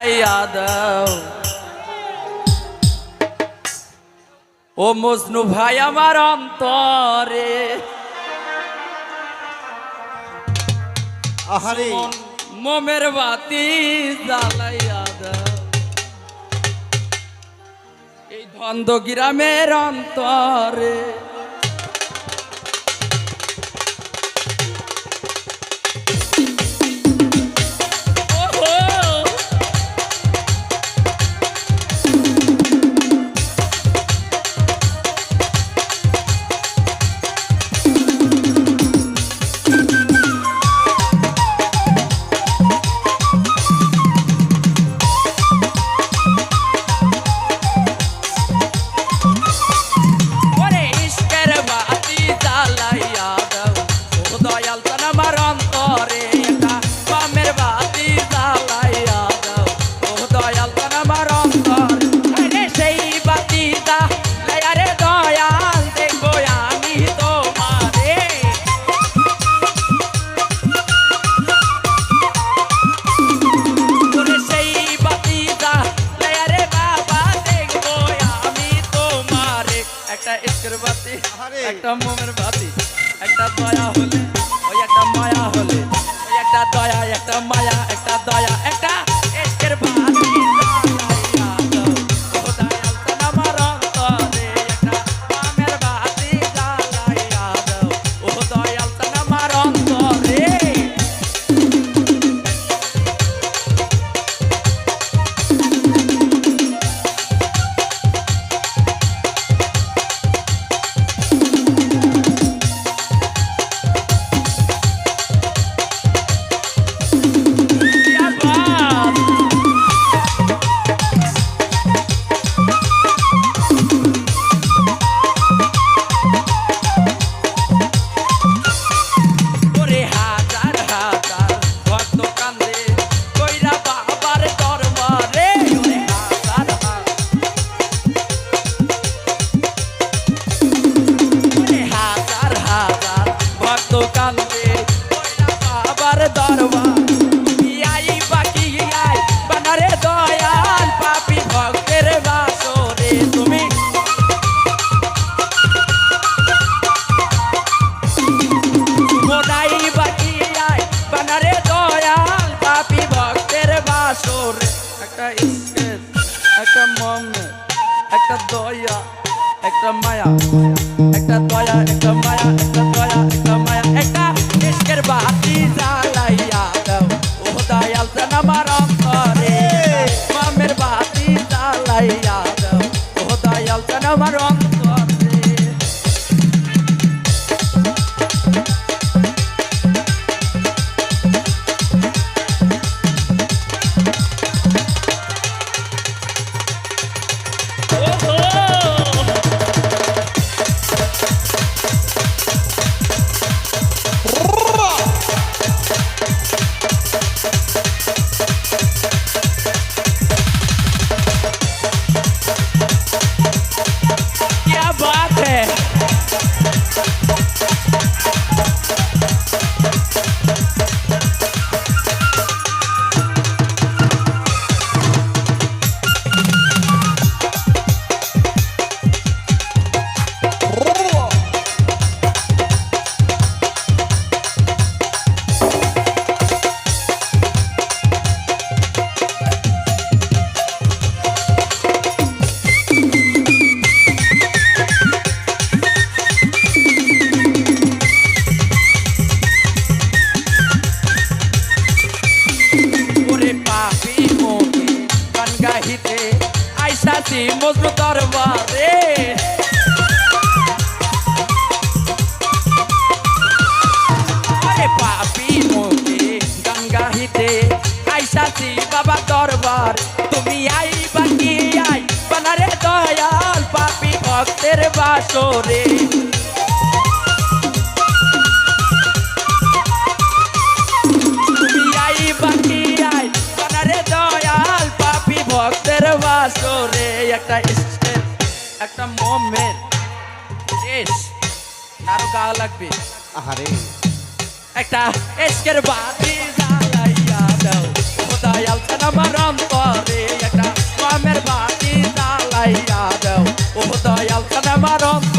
দাও ও মজনু ভাই আমার অন্তরে। আহারে। মোমের বাতি জ্বালাইয়া দাও এই ধন্দ গ্রামের অন্তরে। একটা ইস্কের বাতি একটা মোমের বাতি একটা দয়া হলে ওই একটা মায়া হলে ওই একটা দয়া একটা মায়া একটা দয়া একটা একটা স্পেস একটা মম একটা দয়া একটা মায়া একটা দয়া একটা মায়া একটা ওরে পাপি মোকে গান গাহিতে আইসাছি মজনু দরবারে পাপি মোকে গান গাহিতে আইসাছি বাবা দরবার তুমি আই বাকি আই বানারে দয়াল পাপি ভক্তের বাসরে একটা স্টেপ একটা মোমের শেষ আরও গা লাগবে। আহারে। একটা এসকের বাতি জ্বালাইয়া দাও খোদা দয়াল চান আমার অন্তরে? একটা মামের বাতি জ্বালাইয়া দাও দয়াল চান আমার অন্তরে?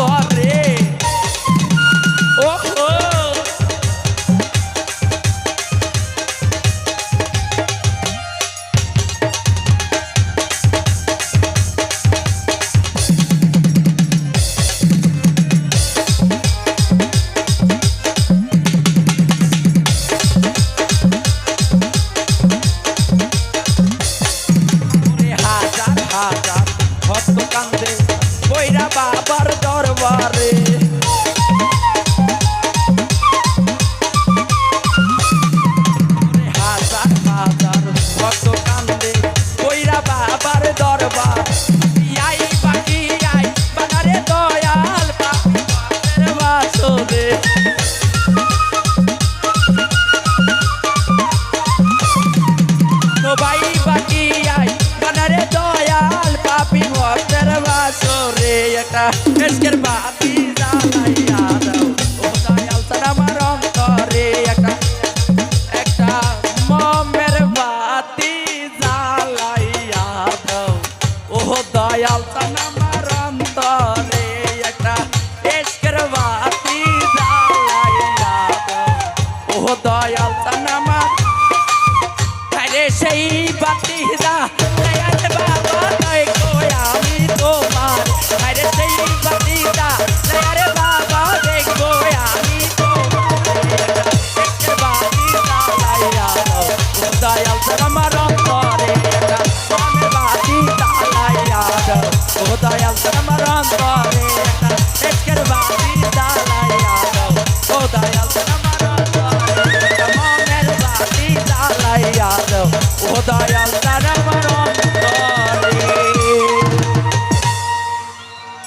সবাই বাকি আই বানারে দয়াল পাপি ভক্তের বাসরে একটা এসকের বাতি জ্বালাইয়া দাও। ও দয়াল তার আমার অন্তরে একটা একটা মমের বাতি জ্বালাইয়া দাও। ও দয়াল তার আমার অন্তরে একটা এসকের বাতি জ্বালাইয়া আরে সেই বাতি দা আরে বাবা তাই কই আমি তোমার। আরে সেই বাতি দা আরে বাবা আমি লাইয়া দাও ও দয়াল আমার অন্তরে একটা আমার বাতি দা লাইয়া ও দয়াল দয়াল তারা